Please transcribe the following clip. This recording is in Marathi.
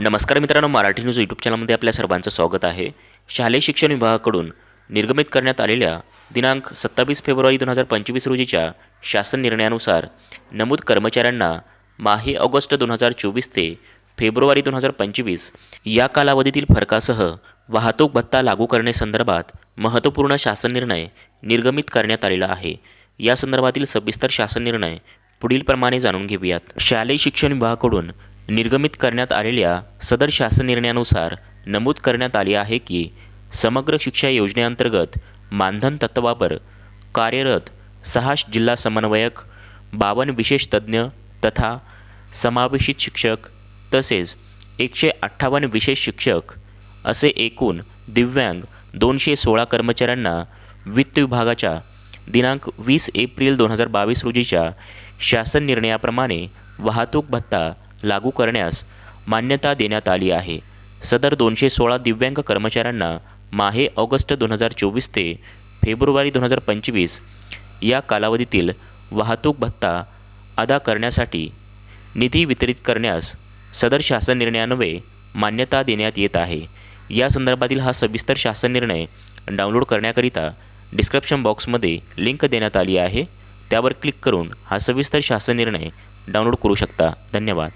नमस्कार मित्रांनो मराठी न्यूज यूट्यूब चॅनलमध्ये आपल्या सर्वांचं स्वागत आहे. शालेय शिक्षण विभागाकडून निर्गमित करण्यात आलेल्या दिनांक सत्तावीस फेब्रुवारी दोन हजार पंचवीस रोजीच्या शासन निर्णयानुसार नमूद कर्मचाऱ्यांना माहे ऑगस्ट दोन हजार चोवीस ते फेब्रुवारी दोन हजार पंचवीस या कालावधीतील फरकासह वाहतूक भत्ता लागू करण्यासंदर्भात महत्त्वपूर्ण शासन निर्णय निर्गमित करण्यात आलेला आहे. या संदर्भातील सविस्तर शासन निर्णय पुढीलप्रमाणे जाणून घेऊयात. शालेय शिक्षण विभागाकडून निर्गमित करण्यात आलेल्या सदर शासन निर्णयानुसार नमूद करण्यात आले आहे की समग्र शिक्षा योजनेअंतर्गत मानधन तत्वावर कार्यरत सहा जिल्हा समन्वयक बावन्न विशेष तज्ज्ञ तथा समावेशित शिक्षक तसेच एकशे अठ्ठावन्न विशेष शिक्षक असे एकूण दिव्यांग दोनशे सोळा कर्मचाऱ्यांना वित्त विभागाच्या दिनांक वीस एप्रिल दोन हजार बावीस रोजीच्या शासन निर्णयाप्रमाणे वाहतूक भत्ता लागू करण्यास मान्यता देण्यात आली आहे. सदर दोनशे सोळा दिव्यांग कर्मचाऱ्यांना माहे ऑगस्ट दोन हजार चोवीस ते फेब्रुवारी दोन हजार पंचवीस या कालावधीतील वाहतूक भत्ता अदा करण्यासाठी निधी वितरित करण्यास सदर शासन निर्णयान्वये मान्यता देण्यात येत आहे. या संदर्भातील हा सविस्तर शासन निर्णय डाउनलोड करण्याकरिता डिस्क्रिप्शन बॉक्समध्ये लिंक देण्यात आली आहे. त्यावर क्लिक करून हा सविस्तर शासन निर्णय डाउनलोड करू शकता. धन्यवाद.